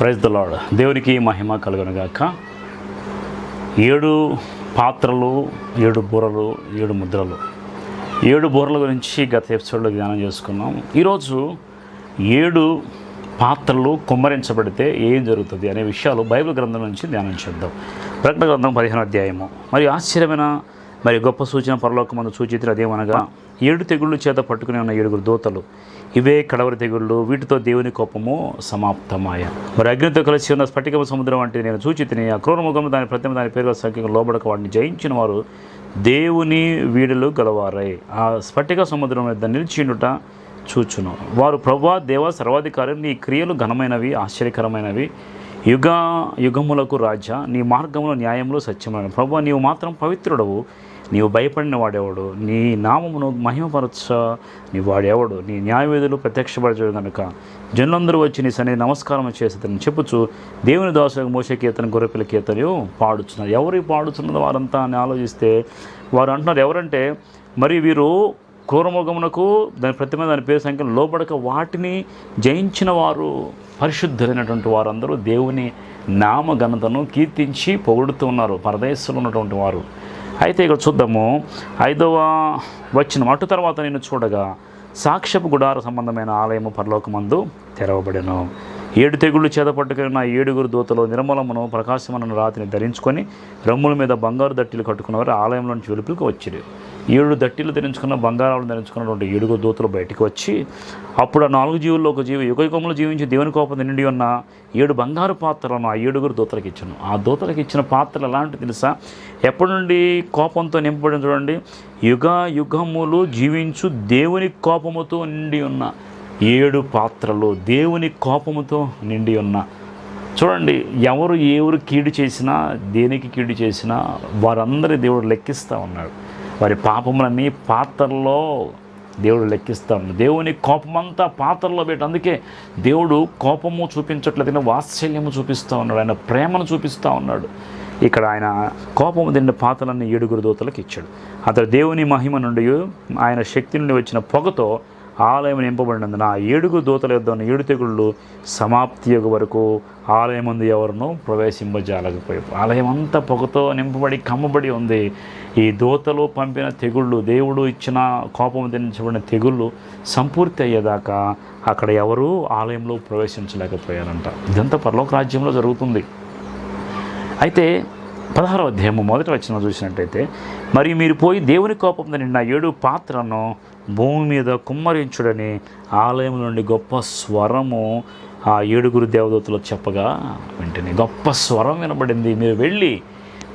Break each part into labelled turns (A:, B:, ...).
A: Praise the lord దేవునికి మహిమ కలుగునుగాక. ఏడు పాత్రలు ఏడు బూరలు ఏడు ముద్రలు. ఏడు బూరల గురించి గత ఎపిసోడ్లో ధ్యానం చేసుకున్నాం. ఈరోజు ఏడు పాత్రలు కుమ్మరించబడితే ఏం జరుగుతుంది అనే విషయాలు బైబిల్ గ్రంథం నుంచి ధ్యానం చేద్దాం. ప్రకటన గ్రంథం పదిహేను అధ్యాయము. మరి ఆశ్చర్యమైన మరి గొప్ప సూచన పరలోకమందు సూచితులు అదేమనగా ఏడు తెగుళ్ళు చేత పట్టుకుని ఉన్న ఏడుగురు దూతలు ఇవే కడవరి తెగుళ్ళు. వీటితో దేవుని కోపము సమాప్తమాయ మరి అగ్నితో కలిసి ఉన్న స్ఫటిక సముద్రం వంటి నేను సూచితిని ఆ క్రూరముఖము దాని ప్రతిమ దాని పేరు సంఖ్యకు లోబడక వాడిని జయించిన వారు దేవుని వీడులు గలవారై. ఆ స్ఫటిక సముద్రం మీద నిలిచిండుట చూచును. వారు ప్రభా దేవ సర్వాధికారి నీ క్రియలు ఘనమైనవి ఆశ్చర్యకరమైనవి. యుగ యుగములకు రాజా నీ మార్గములు న్యాయములు సత్యమైన ప్రభు నీవు మాత్రం పవిత్రుడవు. నీవు భయపడిన వాడేవాడు? నీ నామమును మహిమపరచ నీ వాడేవాడు? నీ న్యాయవేదులు ప్రత్యక్షపరచడు కనుక జనులందరూ వచ్చి నీ సన్ని నమస్కారం చేసేదని చెప్పుచు దేవుని దాసు మోసే కీర్తన గొర్రెపిల్ల కీర్తనయు పాడుచున్నారు. ఎవరు పాడుచున్నది వారంతా అని ఆలోచిస్తే వారు అంటున్నారు ఎవరంటే మరి వీరు క్రూరముఖమునకు దాని ప్రతిమ దాని పేరు సంఖ్యను లోబడక వాటిని జయించిన వారు పరిశుద్ధులైనటువంటి వారందరూ దేవుని నామ ఘనతను కీర్తించి పొగుడుతూ ఉన్నారు. పరదేశంలో ఉన్నటువంటి వారు. అయితే ఇక్కడ చూద్దాము. ఐదవ వచ్చిన అటు తర్వాత నేను చూడగా సాక్ష్యపు గుడార సంబంధమైన ఆలయము పరలోకమందు తెరవబడెను. ఏడు తెగుళ్ళు చేతపట్టుకున్న ఏడుగురు దూతలు నిర్మలమును ప్రకాశమన రాతిని ధరించుకొని రమ్ముల మీద బంగారు దట్టిలు కట్టుకున్నవారు ఆలయంలో ఆలయంలోని వెలుపులకు వచ్చిరు. ఏడు దట్టిలు ధరించుకున్న బంగారాలు ధరించుకున్నటువంటి ఏడుగురు దూతలు బయటికి వచ్చి అప్పుడు ఆ నాలుగు జీవుల్లో ఒక జీవి యుగయుగంలో జీవించి దేవుని కోపం నిండి ఉన్న ఏడు బంగారు పాత్రలను ఆ ఏడుగురు దూతలకు ఇచ్చాను. ఆ దూతలకు ఇచ్చిన పాత్రలు ఎలాంటి తెలుసా? ఎప్పటి నుండి కోపంతో నింపబడిన చూడండి. యుగ యుగములు జీవించు దేవుని కోపముతో నిండి ఉన్న ఏడు పాత్రలు దేవుని కోపముతో నిండి ఉన్న. చూడండి ఎవరు ఎవరు కీడు చేసినా దేనికి కీడు చేసినా వారందరి దేవుడు లెక్కిస్తూ ఉన్నాడు. వారి పాపములన్నీ పాత్రల్లో దేవుడు లెక్కిస్తూ దేవుని కోపమంతా పాత్రలో పెట్టి అందుకే దేవుడు కోపము చూపించట్లేదు వాత్సల్యము చూపిస్తూ ఉన్నాడు. ఆయన ప్రేమను చూపిస్తూ ఉన్నాడు. ఇక్కడ ఆయన కోపము తిన్న పాత్రలన్నీ ఏడుగురు దూతలకు ఇచ్చాడు. అతడు దేవుని మహిమ నుండి ఆయన శక్తి నుండి వచ్చిన పొగతో ఆలయం నింపబడినందున ఆ ఏడుగురు దూతల యొద్ద ఉన్న ఏడు తెగుళ్ళు సమాప్తి యొక్క వరకు ఆలయం ముందు ఎవరినూ ప్రవేశింపజాలకపోయారు ఆలయం అంతా పొగతో నింపబడి కమ్మబడి ఉంది. ఈ దూతలు పంపిన తెగుళ్ళు దేవుడు ఇచ్చిన కోపం దించబడిన తెగుళ్ళు సంపూర్తి అయ్యేదాకా అక్కడ ఎవరూ ఆలయంలో ప్రవేశించలేకపోయారంట. ఇదంతా పరలోక రాజ్యంలో జరుగుతుంది. అయితే పదహారో అధ్యాయము మొదటి వచ్చిన చూసినట్టయితే మరి మీరు పోయి దేవుని కోపం నిన్న ఏడు పాత్రను భూమి మీద కుమ్మరించుడని ఆలయం నుండి గొప్ప స్వరము ఆ ఏడుగురు దేవదూతలు చెప్పగా వెంటనే గొప్ప స్వరం వినబడింది మీరు వెళ్ళి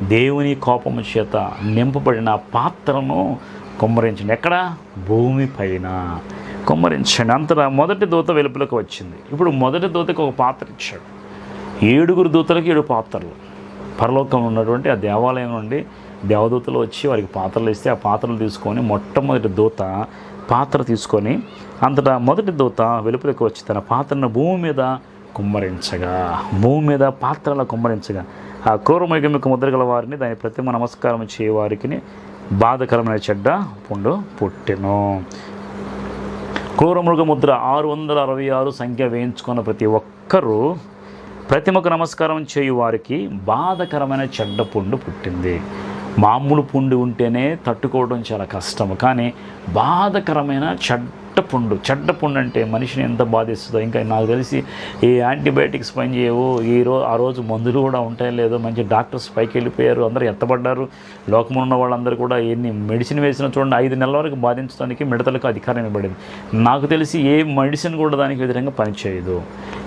A: దేవుని కోపము చేత నింపబడిన పాత్రను కుమ్మరించండి. ఎక్కడ? భూమి పైన. కుమ్మరించండి. అంతటా మొదటి దూత వెలుపులకు వచ్చింది. ఇప్పుడు మొదటి దూతకు ఒక పాత్ర ఇచ్చాడు. ఏడుగురు దూతలకు ఏడు పాత్రలు. పరలోకంలో ఉన్నటువంటి ఆ దేవాలయం నుండి దేవదూతలు వచ్చి వారికి పాత్రలు ఇస్తే ఆ పాత్రలు తీసుకొని మొట్టమొదటి దూత పాత్ర తీసుకొని అంతటా మొదటి దూత వెలుపులకు వచ్చి తన పాత్రను భూమి మీద కుమ్మరించగా. భూమి మీద పాత్రల కుమ్మరించగా. ఆ క్రూరమైగమిక ముద్రగల వారిని దాని ప్రతిమ నమస్కారం చేయవారికి బాధకరమైన చెడ్డ పుండు పుట్టెను. క్రూరమృగ ముద్ర ఆరు వందల అరవై ఆరు సంఖ్య వేయించుకున్న ప్రతి ఒక్కరూ ప్రతిమకు నమస్కారం చేయు వారికి బాధకరమైన చెడ్డ పుండు పుట్టింది. మామూలు పుండు ఉంటేనే తట్టుకోవడం చాలా కష్టం కానీ బాధకరమైన చెడ్డ పుండు చెడ్డ పుండు అంటే మనిషిని ఎంత బాధిస్తుందో ఇంకా నాకు తెలిసి ఈ యాంటీబయాటిక్స్ పనిచేయవు ఈ రోజు ఆ రోజు మందులు కూడా ఉంటాయో లేదో మంచి డాక్టర్స్ పైకి వెళ్ళిపోయారు అందరూ ఎత్తబడ్డారు. లోకమున్న ఉన్న వాళ్ళందరూ కూడా ఎన్ని మెడిసిన్ వేసిన చూడండి ఐదు నెలల వరకు బాధించడానికి మిడతలకు అధికారం ఇవ్వబడింది. నాకు తెలిసి ఏ మెడిసిన్ కూడా దానికి వ్యతిరేకంగా పనిచేయదు.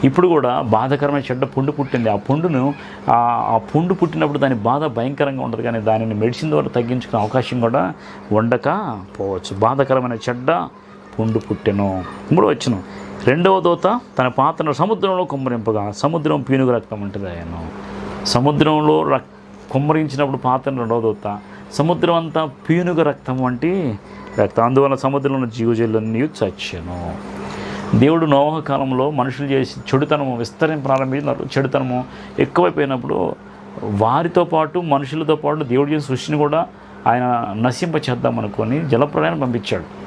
A: ఇప్పుడు కూడా బాధకరమైన చెడ్డ పుండు పుట్టింది. ఆ పుండును ఆ పుండు పుట్టినప్పుడు దాని బాధ భయంకరంగా ఉండదు కానీ దానిని మెడిసిన్ ద్వారా తగ్గించుకునే అవకాశం కూడా ఉండకపోవచ్చు బాధకరమైన చెడ్డ పుండు పుట్టెను. మూడో వచ్చిన రెండవ దోత తన పాత్రను సముద్రంలో కుమ్మరింపగా సముద్రం పీనుగు రక్తం ఉంటుంది ఆయన సముద్రంలో రక్ కుమ్మరించినప్పుడు పాత్రను రెండవ దోత సముద్రం అంతా పీనుగ రక్తం వంటి రక్తం. అందువల్ల సముద్రంలో జీవజల్లన్నీ చచ్చాను. దేవుడు నోహ కాలంలో మనుషులు చేసి చెడుతనము విస్తరం ప్రారంభించినారు చెడుతనము ఎక్కువైపోయినప్పుడు వారితో పాటు మనుషులతో పాటు దేవుడు చేసిన సృష్టిని కూడా ఆయన నశింప చేద్దామనుకొని అనుకొని జలప్రయాణం పంపించాడు.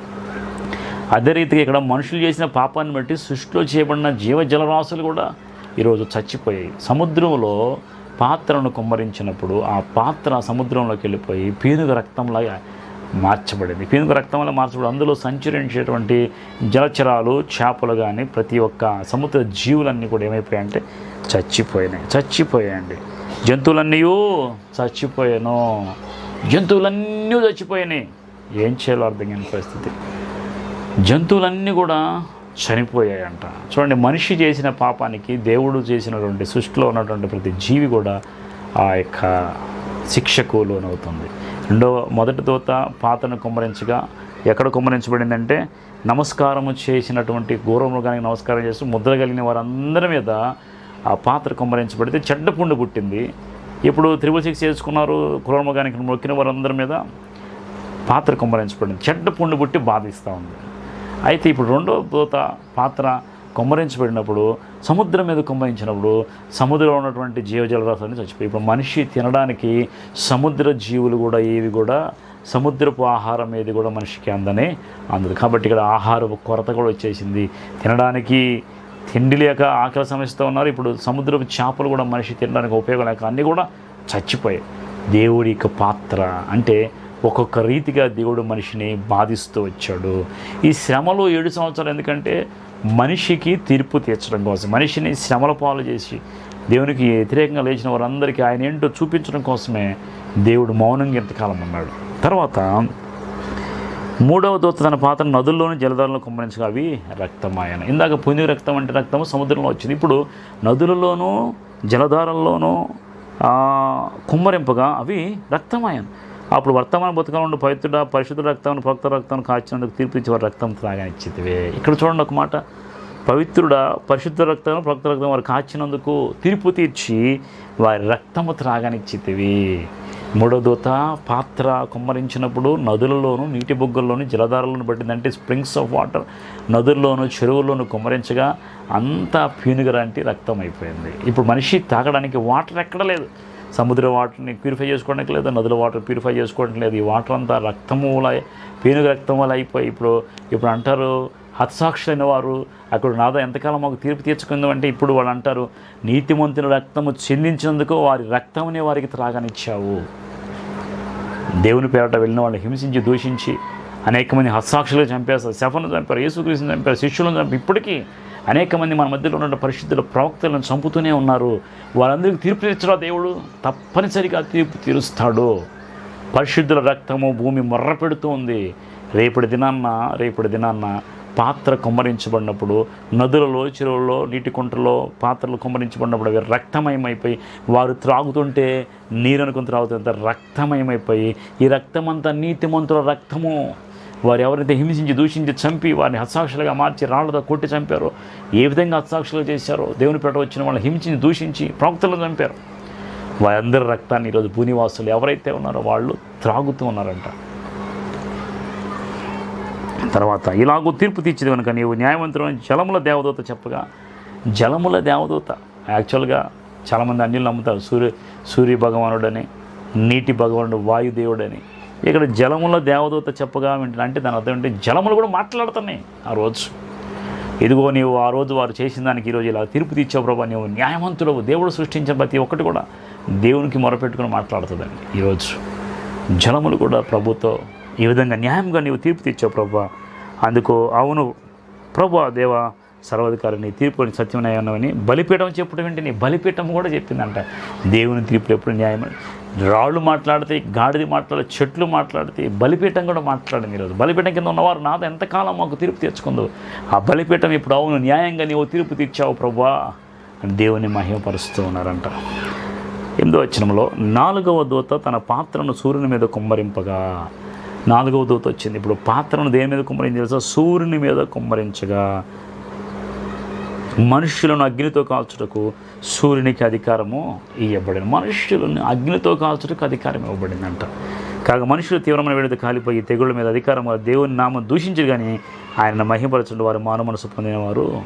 A: అదే రీతిగా ఇక్కడ మనుషులు చేసిన పాపాన్ని బట్టి సృష్టిలో చేయబడిన జీవ జలరాశులు కూడా ఈరోజు చచ్చిపోయాయి. సముద్రంలో పాత్రను కుమ్మరించినప్పుడు ఆ పాత్ర సముద్రంలోకి వెళ్ళిపోయి పీనుగ రక్తంలాగా మార్చబడింది. పీనుగ రక్తంలో మార్చబడి అందులో సంచరించేటువంటి జలచరాలు చేపలు కానీ ప్రతి ఒక్క సముద్ర జీవులన్నీ కూడా ఏమైపోయాయంటే చచ్చిపోయినాయి. చచ్చిపోయాయండి. జంతువులన్నీ చచ్చిపోయాను. జంతువులన్నీ చచ్చిపోయినాయి. ఏం చేయాలో అర్థం కాని పరిస్థితి. జంతువులన్నీ కూడా చనిపోయాయంట. చూడండి మనిషి చేసిన పాపానికి దేవుడు చేసినటువంటి సృష్టిలో ఉన్నటువంటి ప్రతి జీవి కూడా ఆ యొక్క శిక్షకు లోనవుతుంది. రెండవ మొదటి దూత పాత్రను కుమ్మరించగా ఎక్కడ కుమ్మరించబడిందంటే నమస్కారము చేసినటువంటి గౌరవమృగానికి నమస్కారం చేస్తూ ముద్ర కలిగిన వారందరి మీద ఆ పాత్ర కుమ్మరించబడితే చెడ్డ పుండు పుట్టింది. ఇప్పుడు త్రిబుల్ సిక్స్ చేసుకున్నారు కులమృగానికి మొక్కిన వారందరి మీద పాత్ర కుమ్మరించబడింది. చెడ్డ పుండు పుట్టి బాధిస్తూ ఉంది. అయితే ఇప్పుడు రెండో దూత పాత్ర కుమ్మరించబడినప్పుడు సముద్రం మీద కుమ్మరించినప్పుడు సముద్రంలో ఉన్నటువంటి జీవజలరాశులన్నీ చచ్చిపోయి ఇప్పుడు మనిషి తినడానికి సముద్ర జీవులు కూడా ఏవి కూడా సముద్రపు ఆహారం ఏది కూడా మనిషికి అందని అందదు. కాబట్టి ఇక్కడ ఆహారపు కొరత కూడా వచ్చేసింది. తినడానికి తిండి లేక ఆకలి సమస్యతో ఉన్నారు. ఇప్పుడు సముద్రపు చేపలు కూడా మనిషి తినడానికి ఉపయోగం లేక అన్నీ కూడా చచ్చిపోయాయి. దేవుడి యొక్క పాత్ర అంటే ఒక్కొక్క రీతిగా దేవుడు మనిషిని బాధిస్తూ వచ్చాడు. ఈ శ్రమలో ఏడు సంవత్సరాలు ఎందుకంటే మనిషికి తీర్పు తీర్చడం కోసం మనిషిని శ్రమల పాలు చేసి దేవునికి వ్యతిరేకంగా లేచిన వారందరికీ ఆయన ఏంటో చూపించడం కోసమే దేవుడు మౌనంగా ఇంతకాలం ఉన్నాడు. తర్వాత మూడవ దూత తన పాత్ర నదుల్లోని జలధారలను కుమ్మరించగా అవి రక్తమాయన. ఇందాక పుణ్య రక్తం అంటే రక్తము సముద్రంలో వచ్చింది. ఇప్పుడు నదులలోనూ జలధారల్లోనూ కుమ్మరింపగా అవి రక్తమాయన. అప్పుడు వర్తమాన బతుకంలో నుండి పవిత్రుడ పరిశుద్ధ రక్తం భక్త రక్తం కాచినందుకు తీర్పు వారి రక్తం త్రాగనిచ్చితివే. ఇక్కడ చూడండి ఒక మాట. పవిత్రుడ పరిశుద్ధ రక్తం భక్త రక్తం వారు కాచినందుకు తీర్పు తీర్చి వారి రక్తము త్రాగనిచ్చితివి. మూడో దూత పాత్ర కుమ్మరించినప్పుడు నదులలోను నీటి బొగ్గల్లోను జలధారలను పట్టిందంటే స్ప్రింగ్స్ ఆఫ్ వాటర్ నదుల్లోను చెరువుల్లోను కుమ్మరించగా అంతా పీనుగరంటి రక్తం అయిపోయింది. ఇప్పుడు మనిషి తాగడానికి వాటర్ ఎక్కడ లేదు. సముద్ర వాటర్ని ప్యూరిఫై చేసుకోవడానికి లేదు నదుల వాటర్ ప్యూరిఫై చేసుకోవడం లేదు. ఈ వాటర్ అంతా రక్తము వల్ల పీనుగ రక్తం వల్ల అయిపోయి ఇప్పుడు ఇప్పుడు అంటారు హతసాక్షులైన వారు అక్కడ నాదా ఎంతకాలం మాకు తీర్పు తీర్చుకుందాం అంటే ఇప్పుడు వాళ్ళు అంటారు నీతిమంతుల రక్తము చెందించినందుకు వారి రక్తమునే వారికి త్రాగనిచ్చావు దేవుని పేరట వెళ్ళిన వాళ్ళని హింసించి దూషించి అనేక మంది హస్తాక్షులు చంపేస్తారు శఫను చంపారు యేసుక్రీస్తుని చంపారు శిష్యులను చంపి ఇప్పటికీ అనేక మంది మన మధ్యలో ఉన్న పరిశుద్ధుల ప్రవక్తలను చంపుతూనే ఉన్నారు. వారందరికీ తీర్పు తీర్చడా దేవుడు? తప్పనిసరిగా తీర్పు తీరుస్తాడు. పరిశుద్ధుల రక్తము భూమి మొర్ర పెడుతూ ఉంది. రేపటి దినాన్న రేపటి దినాన్న పాత్ర కుమ్మరించబడినప్పుడు నదులలో చెరువుల్లో నీటి కుంటలో పాత్రలు కుమ్మరించబడినప్పుడు అవి రక్తమయమైపోయి వారు త్రాగుతుంటే నీరు అనుకుని త్రాగుతుంటే రక్తమయమైపోయి ఈ రక్తమంతా నీతిమంతుల రక్తము. వారు ఎవరైతే హింసించి దూషించి చంపి వారిని హత్సాక్షులుగా మార్చి రాళ్ళతో కొట్టి చంపారో ఏ విధంగా హత్సాక్షులుగా చేశారో దేవుని పేట వచ్చిన వాళ్ళని హింసించి దూషించి ప్రవక్తలను చంపారు. వారందరి రక్తాన్ని ఈరోజు భూనివాసులు ఎవరైతే ఉన్నారో వాళ్ళు త్రాగుతూ ఉన్నారంట. తర్వాత ఇలాగూ తీర్పు తీర్చేది కనుక నీవు న్యాయవంతుడు జలముల దేవదూత చెప్పగా జలముల దేవదూత యాక్చువల్గా చాలామంది అన్యులు నమ్ముతారు. సూర్య సూర్య భగవానుడని నీటి భగవానుడు వాయుదేవుడని. ఇక్కడ జలముల దేవదూత చెప్పగా వింటున్నా అంటే దాని అర్థం ఏంటి? జలములు కూడా మాట్లాడుతున్నాయి ఆ రోజు. ఇదిగో నీవు ఆ రోజు వారు చేసిన దానికి ఈరోజు ఇలా తీర్పు తీర్చావు ప్రభా నీవు న్యాయవంతుడవు దేవుడు సృష్టించిన ప్రతి ఒక్కటి కూడా దేవునికి మొరపెట్టుకుని మాట్లాడుతుందండి ఈరోజు జలములు కూడా ప్రభుతో ఈ విధంగా న్యాయంగా నీవు తీర్పు తెచ్చావు ప్రభా. అందుకు అవును ప్రభా దేవా సర్వాధికారి తీర్పుని తీర్పు సత్యమని బలిపీఠం చెప్పడం ఏంటి నీ బలిపీఠం కూడా చెప్పిందంట. దేవుని తీర్పులు ఎప్పుడు న్యాయం రాళ్ళు మాట్లాడితే గాడిది మాట్లాడే చెట్లు మాట్లాడితే బలిపీఠం కూడా మాట్లాడింది ఈరోజు. బలిపీఠం కింద ఉన్నవారు నాతో ఎంతకాలం మాకు తీర్పు తెచ్చుకుందో. ఆ బలిపీఠం ఇప్పుడు అవును న్యాయంగా నీవు తీర్పు తీర్చావు ప్రభా అని దేవుని మహిమపరుస్తూ ఉన్నారంట. ఎనిమిదో వచ్చినంలో నాలుగవ దూత తన పాత్రను సూర్యుని మీద కుమ్మరింపగా. నాలుగవ దూత వచ్చింది. ఇప్పుడు పాత్రను దేని మీద కుమ్మరించి సూర్యుని మీద కుమ్మరించగా. మనుష్యులను అగ్నితో కాల్చుటకు సూర్యునికి అధికారము ఇవ్వబడింది మనుష్యులను అగ్నితో కాల్చుటకు అధికారం ఇవ్వబడిందంట. కాగా మనుషులు తీవ్రమైన వేడితో కాలిపోయి తెగుళ్ళ మీద అధికారం దేవుని నామం దూషించరు కానీ ఆయన మహిమపరచుండి వారు మానవ మనసు పొందినవారు.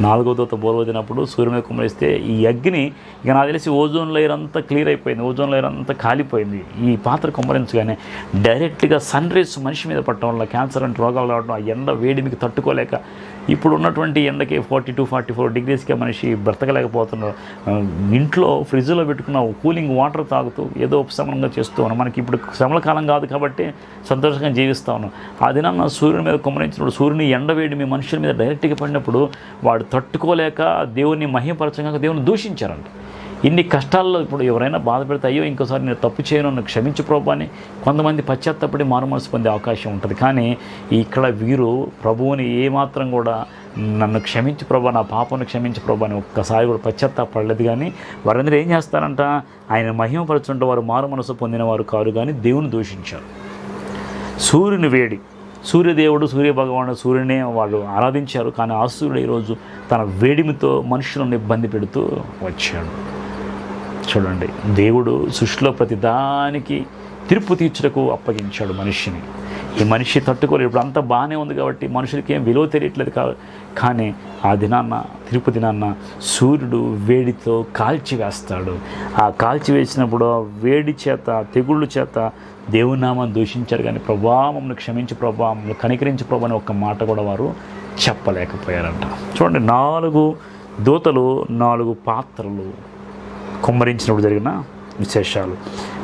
A: నాలుగో దూత బోర్వదినప్పుడు సూర్యుని మీద కుమ్మరిస్తే ఈ అగ్ని ఇక నాకు తెలిసి ఓజోన్ లేయర్ అంతా క్లియర్ అయిపోయింది. ఓజోన్ లేయర్ అంతా కాలిపోయింది. ఈ పాత్ర కుమ్మరించగానే డైరెక్ట్గా సన్ రేస్ మనిషి మీద పట్టడం వల్ల క్యాన్సర్ అంటే రోగాలు రావడం ఆ ఎండ వేడిమికి తట్టుకోలేక ఇప్పుడు ఉన్నటువంటి ఎండకి ఫార్టీ టూ ఫార్టీ ఫోర్ డిగ్రీస్కే మనిషి బ్రతకలేకపోతున్నారు ఇంట్లో ఫ్రిడ్జ్లో పెట్టుకున్న కూలింగ్ వాటర్ తాగుతూ ఏదో ఉపశమనంగా చేస్తూ ఉన్నాం. మనకి ఇప్పుడు శ్రమల కాలం కాదు కాబట్టి సంతోషంగా జీవిస్తూ ఉన్నాం. ఆ దినాన్న సూర్యుని మీద కుమ్మరించినప్పుడు సూర్యుని ఎండవేడి మీ మనుషుల మీద డైరెక్ట్గా పడినప్పుడు వాడు తట్టుకోలేక దేవుని మహిమపరచంగా దేవుని దూషించారంట. ఇన్ని కష్టాల్లో ఇప్పుడు ఎవరైనా బాధ పెడితే అయ్యో ఇంకోసారి నేను తప్పు చేయను నన్ను క్షమించు ప్రభాని కొంతమంది పశ్చాత్తపడి మారుమనసు పొందే అవకాశం ఉంటుంది. కానీ ఇక్కడ వీరు ప్రభువుని ఏమాత్రం కూడా నన్ను క్షమించు ప్రభా నా పాపను క్షమించు ప్రభా అని ఒక్కసారి కూడా పశ్చాత్తాపడలేదు. కానీ వారందరూ ఏం చేస్తారంట? ఆయన మహిమపరచుంటే వారు మారు మనసు పొందిన వారు కారు కానీ దేవుని దూషించారు. సూర్యుని వేడి సూర్యదేవుడు సూర్యభగవానుడు సూర్యునే వాళ్ళు ఆరాధించారు. కానీ ఆ సూర్యుడు ఈరోజు తన వేడిమితో మనుషులను ఇబ్బంది పెడుతూ వచ్చాడు. చూడండి దేవుడు సృష్టిలో ప్రతి దానికి తీర్పు తీర్చుటకు అప్పగించాడు మనిషిని. ఈ మనిషి తట్టుకోలేదు ఇప్పుడు అంతా బాగానే ఉంది కాబట్టి మనుషులకి ఏం విలువ తెలియట్లేదు కా కానీ ఆ దినాన్న తిరుపు దినాన్న సూర్యుడు వేడితో కాల్చివేస్తాడు ఆ కాల్చివేసినప్పుడు ఆ వేడి చేత తెగుళ్ళు చేత దేవునామాన్ని దూషించారు కానీ ప్రభా మమ్మల్ని క్షమించి ప్రభా మమ్మల్ని కనికరించి ప్రభా అని ఒక్క మాట కూడా వారు చెప్పలేకపోయారంట. చూడండి నాలుగు దూతలు నాలుగు పాత్రలు కుమ్మరించినప్పుడు జరిగిన విశేషాలు.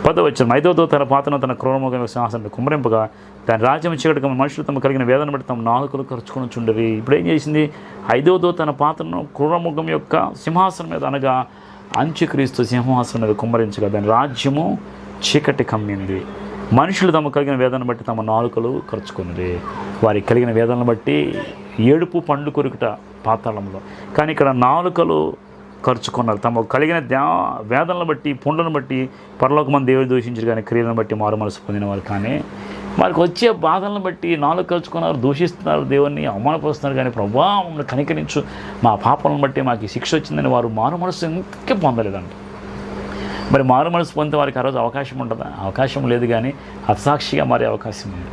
A: పదవచనం ఐదవ దూత తన పాత్రను తన క్రూరముఖ సింహాసనం కుమ్మరింపగా దాని రాజ్యం చీకటికి మనుషులు తమ కలిగిన వేదన బట్టి తమ నాలుకలు ఖర్చుకొని చుండవి ఇప్పుడు ఏం చేసింది? ఐదవ దూత తన పాత్రను క్రూరముఖం యొక్క సింహాసనం మీద అనగా అంత్యక్రీస్తు సింహాసనం మీద కుమ్మరించగా దాని రాజ్యము చీకటి కమ్మింది. మనుషులు తమ కలిగిన వేదన బట్టి తమ నాలుకలు ఖర్చుకున్నది వారికి కలిగిన వేదనను బట్టి ఏడుపు పండు కొరుకుట పాతాళంలో కానీ ఇక్కడ నాలుకలు కరుచుకున్నారు. తమ కలిగిన ధ్యా వేదనలను బట్టి పుండ్లను బట్టి పరలోకమంది దేవుడు దూషించారు కానీ క్రియలను బట్టి మారు మనసు పొందిన వారు కానీ వారికి వచ్చే బాధలను బట్టి నాలుగు కలుచుకున్నారు దూషిస్తున్నారు దేవుణ్ణి అవమానపరుస్తున్నారు కానీ ప్రభా మమ్మల్ని కనికరించు. మా పాపలను బట్టి మాకు శిక్ష వచ్చిందని వారు మారు మనసు ఇంకే పొందలేదంట. మరి మారు మనసు పొందితే వారికి ఆ రోజు అవకాశం ఉంటుందా అవకాశం లేదు కానీ హస్తాక్షిగా మారే అవకాశం ఉంది.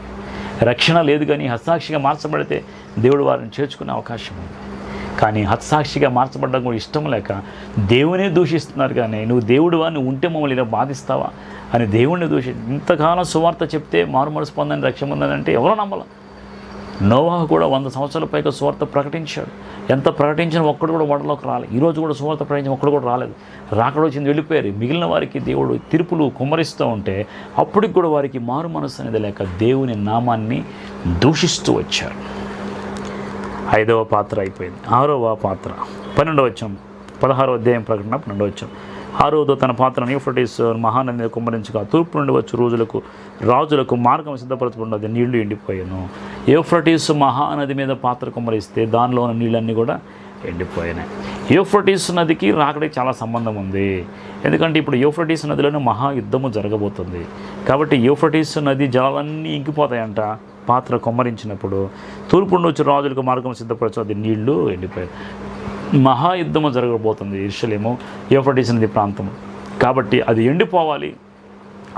A: రక్షణ లేదు కానీ హస్తాక్షిగా మార్చబడితే దేవుడు వారిని చేర్చుకునే అవకాశం ఉంది. కానీ హత్సాక్షిగా మార్చబడడం కూడా ఇష్టం లేక దేవునే దూషిస్తున్నారు కానీ నువ్వు దేవుడు నువ్వు ఉంటే మమ్మల్ని ఇలా బాధిస్తావా? అని దేవుణ్ణి దూషి ఇంతకాలం సువార్త చెప్తే మారు మనసు పొందని రక్షణ ఎవరో నమ్మల నోవాహ కూడా వంద సంవత్సరాల పైగా సువార్త ప్రకటించాడు. ఎంత ప్రకటించిన ఒక్కడు కూడా వడలోకి రాలేదు ఈరోజు కూడా సువార్త ప్రకటించిన ఒక్కడు కూడా రాలేదు. రాకడ వచ్చింది వెళ్ళిపోయారు. మిగిలిన వారికి దేవుడు తీర్పులు కుమ్మరిస్తూ ఉంటే అప్పటికి కూడా వారికి మారు మనసు అనేది లేక దేవుని నామాన్ని దూషిస్తూ వచ్చారు. ఐదవ పాత్ర అయిపోయింది. ఆరవ పాత్ర. పన్నెండవ వచ్చాం పదహారవ అధ్యాయం ప్రకటన పన్నెండవ వచ్చం ఆరోదో తన పాత్రను యూఫ్రటీస్ మహానది కుమ్మరించగా తూర్పు నుండి వచ్చి రోజులకు రాజులకు మార్గం సిద్ధపరచకుండా నీళ్ళు ఎండిపోయాను. యూఫ్రటీస్ మహానది మీద పాత్ర కుమ్మరిస్తే దానిలో ఉన్న నీళ్ళన్నీ కూడా ఎండిపోయినాయి. యూఫ్రటీస్ నదికి రాకడికి చాలా సంబంధం ఉంది. ఎందుకంటే ఇప్పుడు యూఫ్రటీస్ నదిలోనే మహాయుద్ధము జరగబోతుంది. కాబట్టి యూఫ్రటీస్ నది జలాలన్నీ ఇంకిపోతాయంట. పాత్ర కొమ్మరించినప్పుడు తూర్పు నుండి రాజులకు మార్గం సిద్ధపరచు అది నీళ్ళు ఎండిపోయాయి. మహాయుద్ధము జరగబోతుంది ఇర్షలేము యూఫ్రటీస్ నది ప్రాంతం. కాబట్టి అది ఎండిపోవాలి.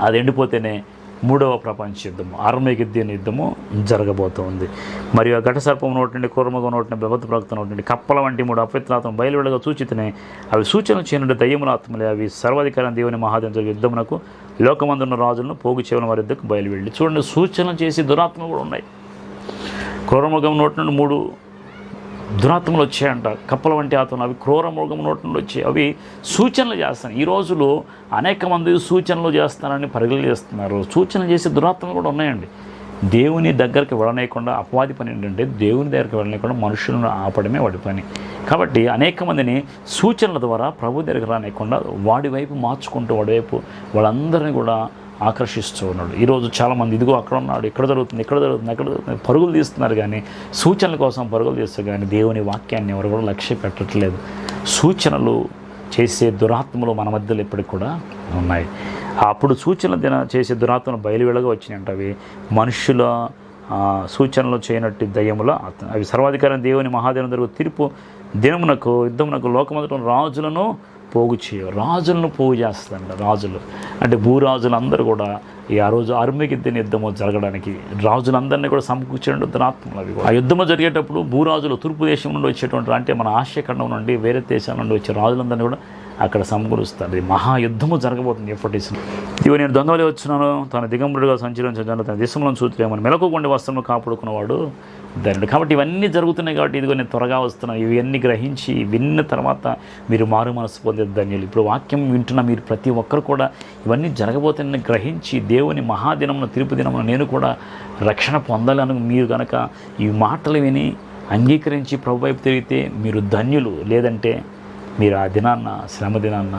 A: అది ఎండిపోతేనే మూడవ ప్రపంచ యుద్ధము ఆర్మేగిద్దిన యుద్ధము జరగబోతోంది. మరియు ఆ ఘట సర్పం నోటి నుండి కూరమగం నోటి ప్రవక్త నోటి నుండి కప్పల వంటి మూడు అపవిత్రాత్మ బయలువెడగా సూచితనే అవి సూచన చేయనుండి దయ్యముల ఆత్మలే అవి సర్వాధికారం దేవుని మహాదేవ యుద్ధమునకు లోకమందున్న రాజులను పోగు చేయడం వారి యుద్ధకు బయలువెళ్ళి. చూడండి సూచనలు చేసి దురాత్మ కూడా ఉన్నాయి. క్రూరమృగం నోటి నుండి మూడు దురాత్మలు వచ్చాయంట. కప్పల వంటి ఆత్మలు అవి క్రూర మృగం నోటి నుండి వచ్చాయి. అవి సూచనలు చేస్తాను ఈ రోజులో అనేక మంది సూచనలు చేస్తానని పరిగణలు చేస్తున్నారు. సూచనలు చేసే దురాత్మలు కూడా ఉన్నాయండి. దేవుని దగ్గరికి వెళ్ళనేయకుండా అపవాది పని ఏంటంటే దేవుని దగ్గరికి వెళ్ళనేయకుండా మనుషులను ఆపడమే వాడి పని. కాబట్టి అనేక మందిని సూచనల ద్వారా ప్రభు దగ్గరికి రానేయకుండా వాడి వైపు మార్చుకుంటూ వాడి వైపు వాళ్ళందరినీ కూడా ఆకర్షిస్తూ ఉన్నాడు. ఈరోజు చాలామంది ఇదిగో అక్కడ ఉన్నాడు ఇక్కడ జరుగుతుంది ఎక్కడ జరుగుతుంది ఎక్కడ జరుగుతుంది. పరుగులు తీస్తున్నారు కానీ సూచనల కోసం పరుగులు తీస్తారు కానీ దేవుని వాక్యాన్ని ఎవరు కూడా లక్ష్య పెట్టట్లేదు. సూచనలు చేసే దురాత్మలు మన మధ్యలో ఇప్పటికి కూడా ఉన్నాయి. అప్పుడు సూచనలు దిన చేసే దురాత్మలు బయలువెళగా వచ్చినాయంట అవి. మనుషుల సూచనలు చేయనట్టు దయ్యముల అవి సర్వాధికారం దేవుని మహాదేవుని జరుగు తీర్పు దినమునకు యుద్ధమునకు లోకమంతటం రాజులను పోగు చేయ రాజులను పోగు చేస్తుందంట రాజులు. అంటే భూరాజులు అందరూ కూడా ఈ ఆ రోజు అర్మగిద్దని యుద్ధము జరగడానికి రాజులందరినీ కూడా సమకూర్చిన దురాత్మలు అవి ఆ యుద్ధము జరిగేటప్పుడు భూరాజులు తూర్పు దేశం నుండి వచ్చేటువంటి అంటే మన ఆసియా ఖండం నుండి వేరే దేశాల నుండి వచ్చే రాజులందరినీ కూడా అక్కడ సమకూరుస్తాడు ఇది మహాయుద్ధము జరగబోతుంది ఎఫర్టీస్ ఇవి నేను దొంగలే వచ్చినాను. తన దిగంబరుడుగా సంచరించాను తన దేశంలో చూతులేమని మెలకొండి వస్త్రము కాపాడుకున్నవాడు ధనుడు. కాబట్టి ఇవన్నీ జరుగుతున్నాయి కాబట్టి ఇదిగో నేను త్వరగా వస్తున్నాను ఇవన్నీ గ్రహించి విన్న తర్వాత మీరు మారు మనసు పొందే ధన్యులు. ఇప్పుడు వాక్యం వింటున్న మీరు ప్రతి ఒక్కరు కూడా ఇవన్నీ జరగబోతున్న గ్రహించి దేవుని మహాదినమున తిరుపు దినమున నేను కూడా రక్షణ పొందాలని మీరు కనుక ఈ మాటలు విని అంగీకరించి ప్రభు వైపు తిరిగితే మీరు ధన్యులు. లేదంటే మీరు ఆ దినాన్న శ్రమ దినాన్న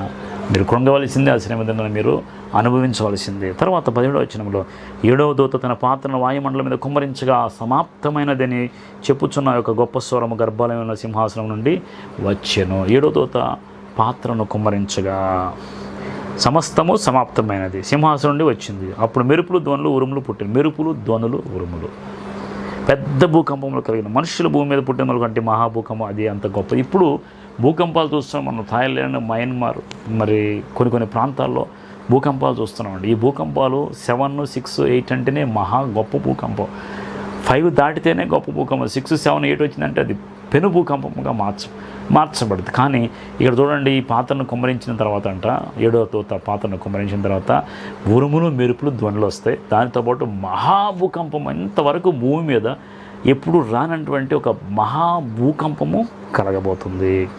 A: మీరు కృంగవలసిందే ఆ శ్రమ దినాన్ని మీరు అనుభవించవలసిందే. తర్వాత పదిహేడవ వచనంలో ఏడవ దూత తన పాత్రను వాయుమండలం మీద కుమ్మరించగా సమాప్తమైనదని చెప్పుచున్న యొక్క గొప్ప స్వరము గర్భాలయమైన సింహాసనం నుండి వచ్చెను. ఏడవ దూత పాత్రను కుమ్మరించగా సమస్తము సమాప్తమైనది. సింహాసనం నుండి వచ్చింది. అప్పుడు మెరుపులు ధ్వనులు ఉరుములు పుట్టిన మెరుపులు ధ్వనులు ఉరుములు. పెద్ద భూకంపములు కలిగిన మనుషులు భూమి మీద పుట్టిన కంటే మహాభూకంపం అది అంత గొప్ప. ఇప్పుడు భూకంపాలు చూస్తున్నాం మనం థాయిలాండ్ మయన్మార్ మరి కొన్ని కొన్ని ప్రాంతాల్లో భూకంపాలు చూస్తున్నామండి. ఈ భూకంపాలు సెవెన్ సిక్స్ ఎయిట్ అంటేనే మహా గొప్ప భూకంపం. ఫైవ్ దాటితేనే గొప్ప భూకంపం. సిక్స్ సెవెన్ ఎయిట్ వచ్చిందంటే అది పెను భూకంపంగా మార్చ మార్చబడుతుంది. కానీ ఇక్కడ చూడండి ఈ పాత్రను కుమ్మరించిన తర్వాత అంట ఏడవ తోత పాత్రను కుమ్మరించిన తర్వాత ఉరుములు మెరుపులు ధ్వనులు వస్తాయి. దానితో పాటు మహాభూకంపం ఇంతవరకు భూమి మీద ఎప్పుడు రానటువంటి ఒక మహాభూకంపము కలగబోతుంది.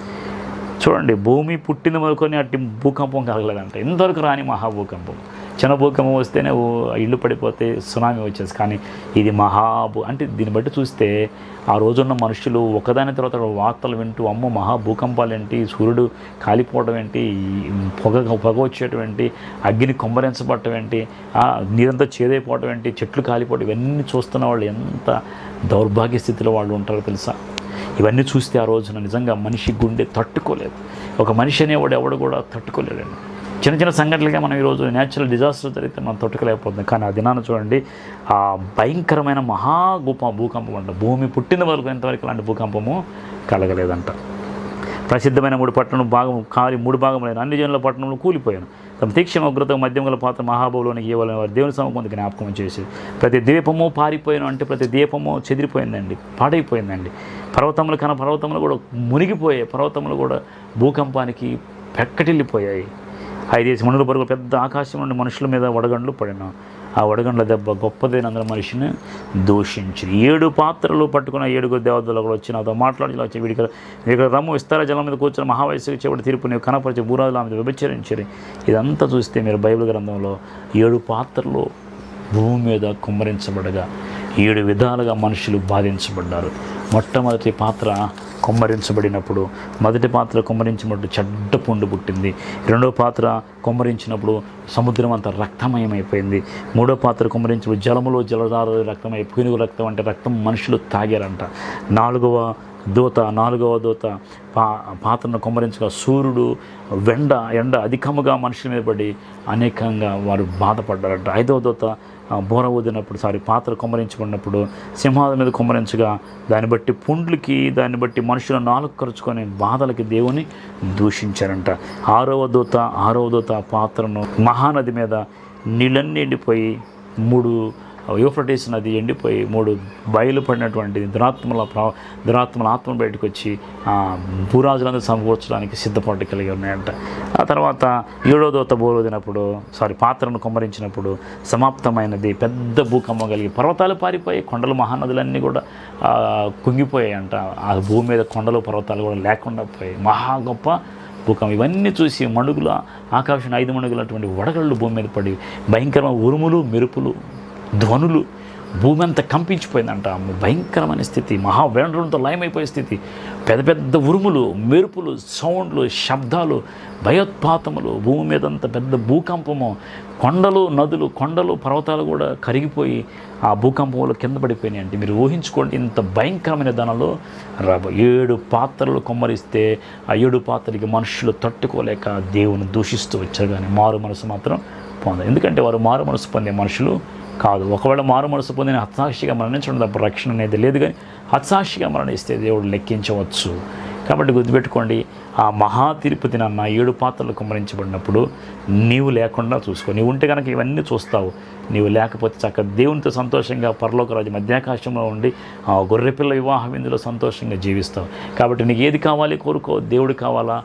A: చూడండి భూమి పుట్టిన వరకునే అట్టి భూకంపం కలగలేదంట. ఇంతవరకు రాని మహాభూకంపం. చిన్న భూకంపం వస్తేనే ఓ ఇల్లు పడిపోతే సునామీ వచ్చేసి కానీ ఇది మహాభూ అంటే దీన్ని బట్టి చూస్తే ఆ రోజున్న మనుషులు ఒకదాని తర్వాత వార్తలు వింటూ అమ్మ మహాభూకంపాలు ఏంటి సూర్యుడు కాలిపోవడం ఏంటి పొగ పొగ వచ్చేయటం ఏంటి అగ్ని కొమ్మరించబడటం ఏంటి నీరంతా చేదైపోవడం ఏంటి చెట్లు కాలిపోవడం ఇవన్నీ చూస్తున్న వాళ్ళు ఎంత దౌర్భాగ్య స్థితిలో వాళ్ళు ఉంటారో తెలుసా? ఇవన్నీ చూస్తే ఆ రోజున నిజంగా మనిషి గుండె తట్టుకోలేదు. ఒక మనిషి అనేవాడు ఎవడు కూడా తట్టుకోలేడండి. చిన్న చిన్న సంఘటనలుగా మనం ఈరోజు న్యాచురల్ డిజాస్టర్ జరిగితే మనం తట్టుకోలేకపోతుంది కానీ ఆ దినాన్ని చూడండి ఆ భయంకరమైన మహా భూప భూకంపం అంట. భూమి పుట్టిన వరకు ఇంతవరకు ఇలాంటి భూకంపము కలగలేదంట. ప్రసిద్ధమైన మూడు పట్టణం భాగం కాలి మూడు భాగములైన అన్ని జనుల పట్టణంలో కూలిపోయాను తమ తీక్షణ ఉగ్రత మధ్యం గల పాత్ర మహాబోలోనికి ఇవ్వాలని వారి దేవుని సమకం జ్ఞాపకం చేసేది ప్రతి దీపము పారిపోయాను అంటే ప్రతి దీపము చెదిరిపోయిందండి పాడైపోయిందండి. పర్వతములు కన పర్వతములు కూడా మునిగిపోయాయి. పర్వతములు కూడా భూకంపానికి పెక్కటిల్లిపోయాయి. ఐదేసి మనుల పరుగు పెద్ద ఆకాశం నుండి మనుషుల మీద వడగండ్లు పడిన. ఆ వడగండ్ల దెబ్బ గొప్పదైన అందరూ మనిషిని దూషించి ఏడు పాత్రలు పట్టుకున్న ఏడుగురు దేవతలు కూడా వచ్చి నాతో మాట్లాడి వచ్చి వీడికి ఇక్కడ రమ్ము విస్తార జలం మీద కూర్చొని మహావయసుకి చేపటి తీర్పు నీవు కనపరిచి భూరాజుల మీద విభచరించరి ఇదంతా చూస్తే మీరు బైబిల్ గ్రంథంలో ఏడు పాత్రలు భూమి మీద కుమ్మరించబడగా ఏడు విధాలుగా మనుషులు బాధించబడ్డారు. మొట్టమొదటి పాత్ర కుమ్మరించబడినప్పుడు మొదటి పాత్ర కుమ్మరించినప్పుడు చెడ్డ పుండు పుట్టింది. రెండో పాత్ర కుమ్మరించినప్పుడు సముద్రం అంతా రక్తమయమైపోయింది. మూడో పాత్ర కుమ్మరించినప్పుడు జలములో జలధార రక్తమై పునుగు రక్తం అంటే రక్తం మనుషులు తాగారంట. నాలుగవ దూత నాలుగవ దూత పా పాత్రను కుమ్మరించగా సూర్యుడు వెండ ఎండ అధికముగా మనుషుల మీద పడి అనేకంగా వారు బాధపడ్డారంట. ఐదవ దూత బోర ఊదినప్పుడు సారీ పాత్ర కుమ్మరించబడినప్పుడు సింహాల మీద కుమ్మరించగా దాన్ని బట్టి పుండ్లకి దాన్ని బట్టి మనుషుల నాలుగు ఖర్చుకొని బాధలకి దేవుని దూషించారంట. ఆరవ దూత ఆరవ దూత పాత్రను మహానది మీద నీళ్ళన్నీ ఎండిపోయి మూడు యూఫ్రటీస్ నది ఎండిపోయి మూడు బయలుపడినటువంటి దురాత్మల ప్రా దురాత్మల ఆత్మ బయటకు వచ్చి భూరాజులందరూ సమకూర్చడానికి సిద్ధపాటు కలిగి ఉన్నాయంట. ఆ తర్వాత ఏడో దోత బోరోదినప్పుడు సారీ పాత్రను కుమ్మరించినప్పుడు సమాప్తమైనది పెద్ద భూకంపం కలిగి పర్వతాలు పారిపోయి కొండలు మహానదులన్నీ కూడా కుంగిపోయాయంట. ఆ భూమి మీద కొండలు పర్వతాలు కూడా లేకుండా పోయాయి మహా గొప్ప భూకంపం. ఇవన్నీ చూసి మణుగుల ఆకాశం ఐదు మణుగులు అటువంటి వడగళ్ళు భూమి మీద పడి భయంకరమైన ఉరుములు మెరుపులు ధ్వనులు భూమి అంతా కంపించిపోయిందంట. భయంకరమైన స్థితి మహావేండ్రంతో లయమైపోయే స్థితి. పెద్ద పెద్ద ఉరుములు మెరుపులు సౌండ్లు శబ్దాలు భయోత్పాతములు భూమి మీద అంత పెద్ద భూకంపము కొండలు నదులు కొండలు పర్వతాలు కూడా కరిగిపోయి ఆ భూకంపంలో కింద పడిపోయినాయి అంటే మీరు ఊహించుకోండి ఇంత భయంకరమైన దానిలో రాబో ఏడు పాత్రలు కొమ్మరిస్తే ఆ ఏడు పాత్రలకి మనుషులు తట్టుకోలేక దేవుని దూషిస్తూ వచ్చారు కానీ మారు మనసు మాత్రం పొందారు ఎందుకంటే వారు మారు మనసు పొందే మనుషులు కాదు. ఒకవేళ మారు మనసు పొందిన హత్సాక్షిగా మరణించడం తప్ప రక్షణ అనేది లేదు కానీ హత్సాక్షిగా మరణిస్తే దేవుడు లెక్కించవచ్చు. కాబట్టి గుర్తుపెట్టుకోండి ఆ మహా తిరుపతి నా ఏడు పాత్రలు కుమ్మరించబడినప్పుడు నీవు లేకుండా చూసుకో. నీవు ఉంటే కనుక ఇవన్నీ చూస్తావు. నీవు లేకపోతే చక్క దేవునితో సంతోషంగా పరలోకరాజు మధ్యాకాశంలో ఉండి ఆ గొర్రెపిల్ల వివాహం ఇందులో సంతోషంగా జీవిస్తావు. కాబట్టి నీకు ఏది కావాలి కోరుకో. దేవుడు కావాలా?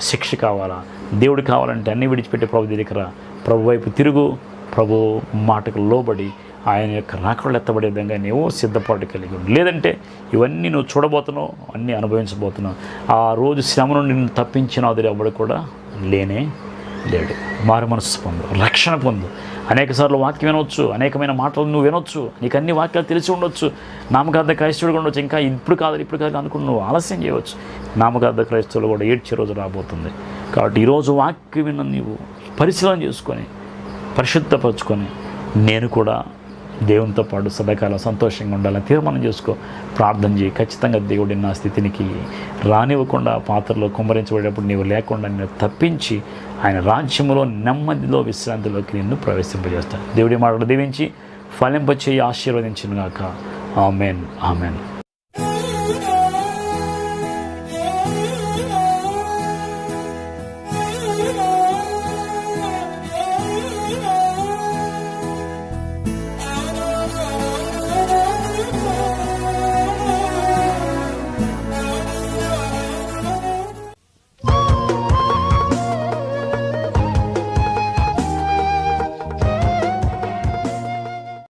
A: శిక్ష కావాలా? దేవుడు కావాలంటే అన్ని విడిచిపెట్టి ప్రభు దగ్గర ప్రభు వైపు తిరుగు. ప్రభు మాటకు లోబడి ఆయన యొక్క రాకడలు ఎత్తబడే విధంగా నీవు సిద్ధపాటు కలిగి ఉండు. లేదంటే ఇవన్నీ నువ్వు చూడబోతున్నావు అన్నీ అనుభవించబోతున్నావు. ఆ రోజు శ్రమ నుండి నిన్ను తప్పించిన అదురు ఎవడు కూడా లేనే లేడు. మారు మనసు పొందు రక్షణ పొందు. అనేక సార్లు వాక్యం వినవచ్చు అనేకమైన మాటలు నువ్వు వినొచ్చు నీకు అన్ని వాక్యాలు తెలిసి ఉండొచ్చు. నామకార్థ క్రైస్తవుడు ఉండొచ్చు. ఇంకా ఇప్పుడు కాదు ఇప్పుడు కాదు అనుకుని నువ్వు ఆలస్యం చేయవచ్చు. నామకార్థ క్రైస్తవులు కూడా ఏడ్చే రోజు రాబోతుంది. కాబట్టి ఈరోజు వాక్యం విన్న నీవు పరిశీలన చేసుకొని పరిశుద్ధపరచుకొని నేను కూడా దేవునితో పాటు సదాకాలం సంతోషంగా ఉండాలని తీర్మానం చేసుకో. ప్రార్థన చేయి. ఖచ్చితంగా దేవుడి నా స్థితినికి రానివ్వకుండా పాత్రలో కుమ్మరించబడేటప్పుడు నీవు లేకుండా నేను తప్పించి ఆయన రాజ్యంలో నెమ్మదిలో విశ్రాంతిలోకి నిన్ను ప్రవేశింపజేస్తాను దేవుడి మాటలు దీవించి ఫలింపచేయి ఆశీర్వదించినగాక. ఆమెన్. ఆమెన్.